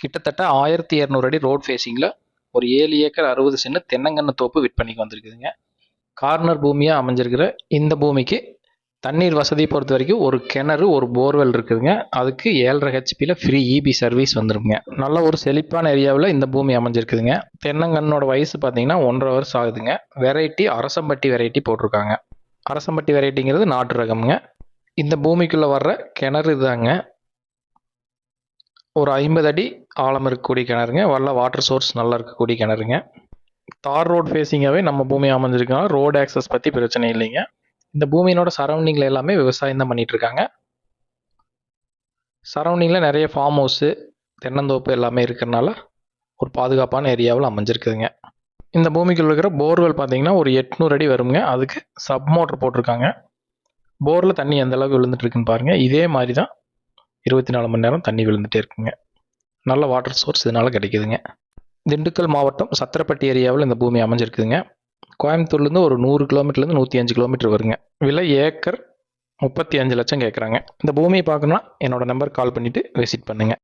கிட்டத்தட்ட ஆயிரத்தி இரநூறு அடி ரோட் ஃபேஸிங்கில் ஒரு ஏழு ஏக்கர் அறுபது சென்ட் தென்னங்கன்று தோப்பு விற்பனைக்கு வந்திருக்குதுங்க. கார்னர் பூமியாக அமைஞ்சிருக்கிற இந்த பூமிக்கு தண்ணீர் வசதியை பொறுத்த வரைக்கும் ஒரு கிணறு ஒரு போர்வெல் இருக்குதுங்க. அதுக்கு ஏழரை ஹெச்பியில் ஃப்ரீ இபி சர்வீஸ் வந்துருங்க. நல்ல ஒரு செழிப்பான ஏரியாவில் இந்த பூமி அமைஞ்சிருக்குதுங்க. தென்னங்கன்னோட வயசு பார்த்தீங்கன்னா ஒன்றரை வருஷம் ஆகுதுங்க. வெரைட்டி அரசம்பட்டி வெரைட்டி போட்டிருக்காங்க. அரசம்பட்டி வெரைட்டிங்கிறது நாட்டு ரகம்ங்க. இந்த பூமிக்குள்ளே வர்ற கிணறு தாங்க ஒரு ஐம்பது அடி ஆழம் இருக்கக்கூடிய கிணறுங்க. வரல வாட்டர் சோர்ஸ் நல்லா இருக்கக்கூடிய கிணறுங்க. தார் ரோட் ஃபேஸிங்காகவே நம்ம பூமி அமைஞ்சிருக்கனால ரோடு ஆக்சஸ் பற்றி பிரச்சனை இல்லைங்க. இந்த பூமியினோட சரௌண்டிங்கில் எல்லாமே விவசாயம் தான் பண்ணிகிட்ருக்காங்க இருக்காங்க சரௌண்டிங்கில் நிறைய ஃபார்ம் ஹவுஸு தென்னந்தோப்பு எல்லாமே இருக்கிறனால ஒரு பாதுகாப்பான ஏரியாவில் அமைஞ்சிருக்குதுங்க. இந்த பூமிக்குள்ள இருக்கிற போர்வெல் பார்த்தீங்கன்னா ஒரு எட்நூறு அடி வருங்க. அதுக்கு சப் மோட்டர் போட்டிருக்காங்க போரில் தண்ணி எந்த அளவுக்கு விழுந்துட்டு இருக்குன்னு பாருங்கள் இதே மாதிரி தான் இருபத்தி நாலு மணி நேரம் தண்ணி விழுந்துட்டே இருக்குங்க. நல்ல வாட்டர் சோர்ஸ் இதனால் கிடைக்குதுங்க. திண்டுக்கல் மாவட்டம் சத்திரப்பட்டி ஏரியாவில் இந்த பூமி அமைஞ்சிருக்குதுங்க. கோயம்புத்தூர்லேருந்து ஒரு நூறு கிலோமீட்டர்லேருந்து நூற்றி அஞ்சு கிலோமீட்டர் வருங்க. விலை ஏக்கர் முப்பத்தி அஞ்சு லட்சம் கேட்குறாங்க இந்த பூமியை பார்க்கணுன்னா என்னோடய நம்பர் கால் பண்ணிவிட்டு விசிட் பண்ணுங்கள்